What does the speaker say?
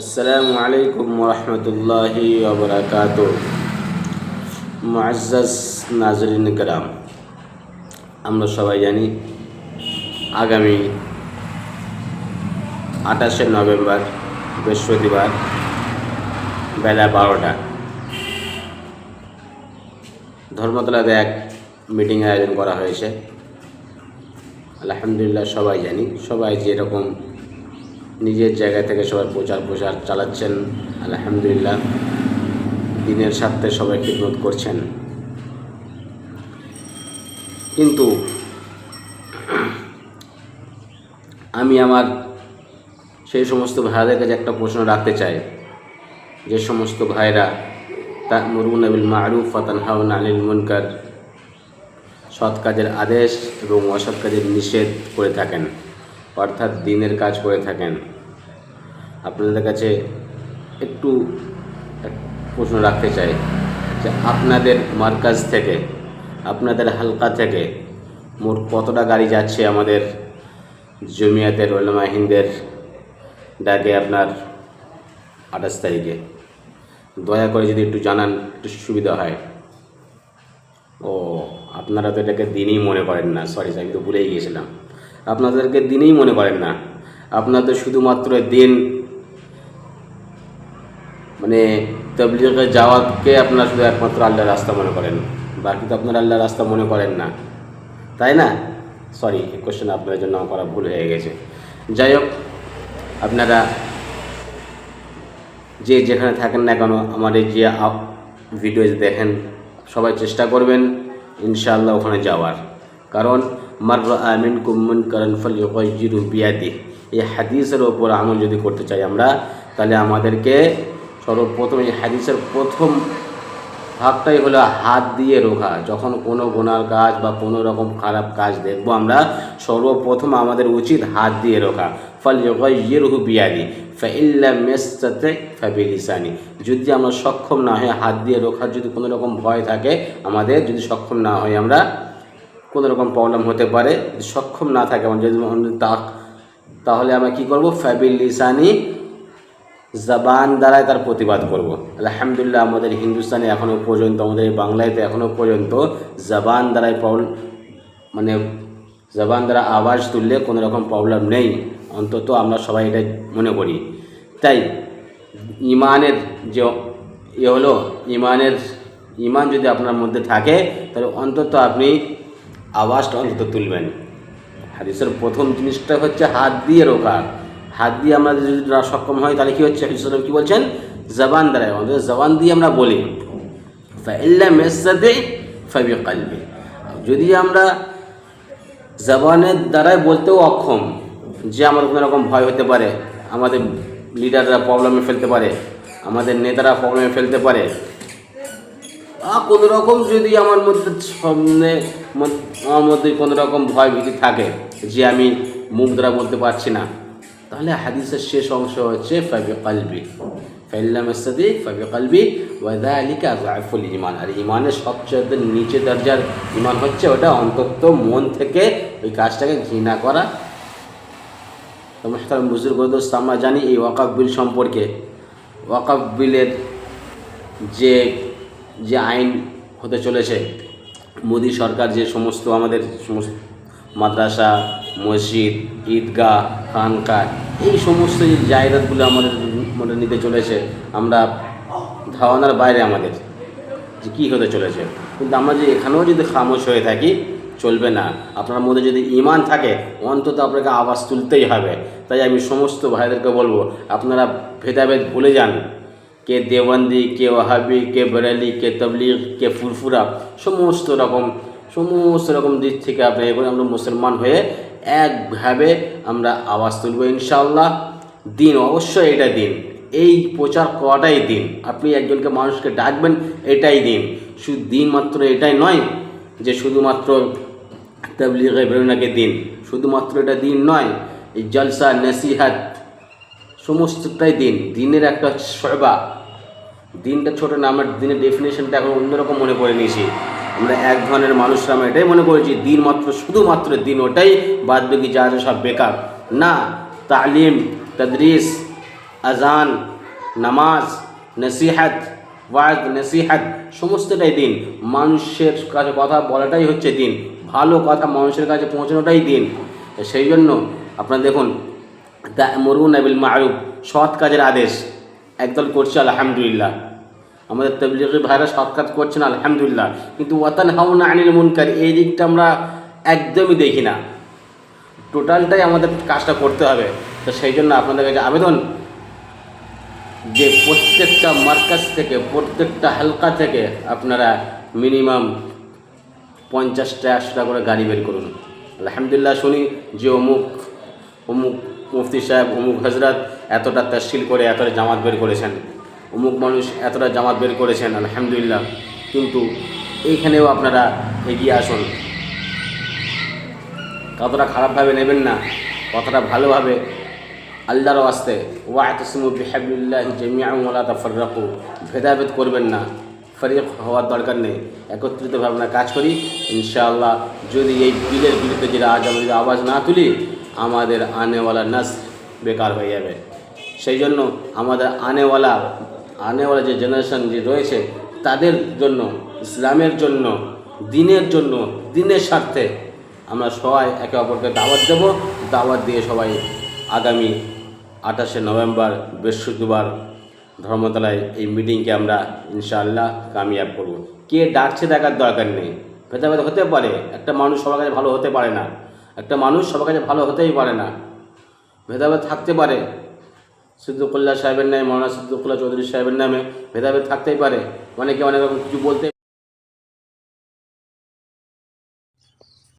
আসসালামু আলাইকুম রহমতুল্লাহি ওবরাকাত। মুআজ্জাজ নাজরিন গ্রাম আমরা সবাই জানি আগামী আঠাশে নভেম্বর, বৃহস্পতিবার, বেলা বারোটা। ধর্মতলাতে এক মিটিং আয়োজন করা হয়েছে। আলহামদুলিল্লাহ সবাই জানি, সবাই যেরকম নিজের জায়গা থেকে সবাই প্রচার প্রচার চালাচ্ছেন। আলহামদুলিল্লাহ। দিনের স্বার্থে সবাই খিদমত করছেন। কিন্তু আমি আমার সেই সমস্ত ভাইদের কাছে একটা প্রশ্ন রাখতে চাই। যে সমস্ত ভাইরা তা মরুন আবিল মারুফ ফাতান হাউন আলিল মুনকার সৎ কাজের আদেশ এবং অসৎ কাজের নিষেধ করে থাকেন। অর্থাৎ দিনের কাজ করে থাকেন। আপনাদের কাছে একটু প্রশ্ন রাখতে চাই যে আপনাদের মার্কাজ থেকে, আপনাদের হালকা থেকে মোট কতটা গাড়ি যাচ্ছে আমাদের জমিয়াতের ওলামা হিন্দের ডাকে আপনার আঠাশ তারিখে? দয়া করে যদি একটু জানান, একটু সুবিধা হয়। ও, আপনারা তো এটাকে দিনেই মনে করেন না। সরি আমি তো ভুলেই গিয়েছিলাম। আপনাদেরকে দিনেই মনে করেন না। আপনাদের শুধুমাত্র দিন মানে তবলিগে যাওয়াকে আপনারা শুধু একমাত্র আল্লাহর রাস্তা মনে করেন, বাকি তো আপনারা আল্লাহর রাস্তা মনে করেন না। তাই না? সরি এই কোশ্চেন আপনাদের জন্য আমার করা ভুল হয়ে গেছে। যাই হোক, আপনারা যে যেখানে থাকেন না কেন আমার এই যে ভিডিও দেখেন, সবাই চেষ্টা করবেন ইনশাআল্লাহ ওখানে যাওয়ার। কারণ মার আমিন কুম্মন করন ফল ইউজিরু বিয়াদি এই হাদিসের ওপর আমল যদি করতে চাই আমরা, তাহলে আমাদেরকে সর্বপ্রথম এই হাদিসের প্রথম ভাগটাই হলো হাত দিয়ে রোখা যখন কোনো গোনার কাজ বা কোনো রকম খারাপ কাজ দেখব আমরা, সর্বপ্রথম আমাদের উচিত হাত দিয়ে রোখা ফল ইয়েরহু বিয়াদি ফাইল্লা মেসাতে ফাবিলিসানি যদি আমরা সক্ষম না হয়ে হাত দিয়ে রোখার যদি কোনো রকম ভয় থাকে আমাদের, যদি সক্ষম না হয় আমরা কোনো রকম প্রবলেম হতে পারে সক্ষম না থাকে আমরা, যদি আমাদের তা তাহলে আমরা কী করব? ফ্যাবিল লিসানি জবান দ্বারাই তার প্রতিবাদ করব। আলহামদুলিল্লাহ আমাদের হিন্দুস্তানে এখনও পর্যন্ত, আমাদের বাংলাতে এখনও পর্যন্ত জবান দ্বারাই প্রবলেম মানে জবান দ্বারা আওয়াজ তুললে কোনো রকম প্রবলেম নেই। অন্তত আমরা সবাই এটা মনে করি। তাই ইমানের যে ইয়ে হলো, ইমানের, ইমান যদি আপনার মধ্যে থাকে, তাহলে অন্তত আপনি আওয়াজটা অন্তত তুলবেন। হাদিসের প্রথম জিনিসটা হচ্ছে হাত দিয়ে রোকা হাত দিয়ে আমরা যদি সক্ষম হয়, তাহলে কী হচ্ছে? হাদিসাল্লাম কী বলছেন? জবান দ্বারাই আমাদের জবান দিয়ে আমরা বলি কালবি যদি আমরা জবানের দ্বারাই বলতেও অক্ষম যে আমার কোনো রকম ভয় হতে পারে, আমাদের লিডাররা প্রবলেমে ফেলতে পারে, আমাদের নেতারা প্রবলেমে ফেলতে পারে কোনো রকম যদি আমার মধ্যে সামনে আমার মধ্যে কোনো রকম ভয় ভীতি থাকে, যে আমি মুখ দ্বারা বলতে পারছি না তাহলে হাদিসের শেষ অংশ হচ্ছে ফাবি কালবি ফাইল্লাম ইস্তাদি ফাবি কালবি ওয়াদা আলিকা রাইফুল ইমান আর ইমানের সবচেয়ে নিচে দরজার ইমান হচ্ছে, ওটা অন্তত মন থেকে ওই কাজটাকে ঘৃণা করা। তো মোহতারাম বুজুর্গ দোস্ত, আমরা জানি এই ওয়াকাফ বিল সম্পর্কে। ওয়াকাফ বিলের যে যে আইন হতে চলেছে, মোদী সরকার যে সমস্ত আমাদের সমস্ত মাদ্রাসা, মসজিদ, ঈদগাহ খানকা এই সমস্ত যে জায়গাগুলো আমাদের মনে নিতে চলেছে, আমরা ধারণার বাইরে আমাদের যে কী হতে চলেছে। কিন্তু আমরা যে এখানেও যদি খামোশ হয়ে থাকি, চলবে না। আপনার মধ্যে যদি ইমান থাকে, অন্তত আপনাকে আওয়াজ তুলতেই হবে। তাই আমি সমস্ত ভাইদেরকে বলব, আপনারা ভেদাভেদ ভুলে যান। কে দেওবন্দি, কে ওয়াহাবি, কে বেরালি, কে তবলিগ, কে ফুরফুরা, সমস্ত রকম সমস্ত রকম দিক থেকে আপনি এবার আমরা মুসলমান হয়ে একভাবে আমরা আওয়াজ তুলব ইনশাআল্লাহ। দিন, অবশ্যই এটা দিন। এই প্রচার করাটাই দিন। আপনি একজনকে মানুষকে ডাকবেন, এটাই দিন। শুধু দিন মাত্র এটাই নয় যে শুধুমাত্র তবলিগে বেরোনাকে দিন। শুধুমাত্র এটা দিন নয়, এই জলসা, নসিহাত, সমস্তটাই দিন। দিনের একটা সবা দিনটা ছোট না, আমরা দিনের ডেফিনেশনটা এখন অন্যরকম মনে করে নিয়েছি। আমরা এক ধরনের মানুষরা আমরা এটাই মনে করেছি, দিন মাত্র, শুধুমাত্র দিন, ওটাই বাদ বাকি যা আছে সব বেকার। না, তালিম, তদরিস, আজান, নামাজ, নসিহাত, ওয়াজ, নসিহাত, সমস্তটাই দিন। মানুষের কাছে কথা বলাটাই হচ্ছে দিন। ভালো কথা মানুষের কাছে পৌঁছানোটাই দিন। সেই জন্য আপনারা দেখুন মরুন আবিল মারুফ, সৎ কাজের আদেশ। একদল করছে, আলহামদুলিল্লাহ। আমাদের তবলিগি ভাইরা সৎ কাজ করছেন আলহামদুলিল্লাহ। কিন্তু ওয়াতান হাউনা আনিল মুনকার, এই দিকটা আমরা একদমই দেখি না। টোটালটাই আমাদের কাজটা করতে হবে। তো সেই জন্য আপনাদের কাছে আবেদন যে প্রত্যেকটা মার্কাজ থেকে, প্রত্যেকটা হালকা থেকে আপনারা মিনিমাম পঞ্চাশটা, একশোটা করে গাড়ি বের করুন। আলহামদুলিল্লাহ শুনি যে অমুক অমুক মুফতি সাহেব, অমুক হজরত এতটা তশকিল করে, এতটা জামাত বের করেছেন। অমুক মানুষ এতটা জামাত বের করেছেন, আলহামদুলিল্লাহ। কিন্তু এইখানেও আপনারা এগিয়ে আসুন। কতটা খারাপভাবে নেবেন না, কতটা ভালোভাবে আল্লাহর আসতে বিহাবিল্লাহ জমিয়াম ওলা তাফাররাকু, ভেদাভেদ করবেন না। ফরিক হওয়ার দরকার নেই। একত্রিতভাবে আমরা কাজ করি। ইনশাআল্লাহ যদি এই বিলের বিরুদ্ধে যেটা আজ আমরা যদি আওয়াজ না তুলি, আমাদের আনেওয়ালা নাস বেকার হয়ে যাবে। সেই জন্য আমাদের আনেওয়ালা আনেওয়ালা যে জেনারেশান যে রয়েছে, তাদের জন্য, ইসলামের জন্য, দিনের জন্য, দিনের স্বার্থে আমরা সবাই একে অপরকে দাওয়াত দেব। দাওয়াত দিয়ে সবাই আগামী আঠাশে নভেম্বর, বৃহস্পতিবার ধর্মতলায় এই মিটিংকে আমরা ইনশাআল্লাহ কামিয়াব করব। কে ডাকছে দেখার দরকার নেই। ভেদাভেদ হতে পারে, একটা মানুষ সবার কাছে ভালো হতে পারে না। একটা মানুষ সবার কাছে ভালো হতেই পারে না। ভেদাভেদ থাকতে পারে। সিদ্দুকুল্লাহ সাহেবের নামে, মৌলানা সিদ্দুকুল্লাহ চৌধুরী সাহেবের নামে ভেদাভেদ থাকতেই পারে। অনেকে অনেক রকম কিছু বলতে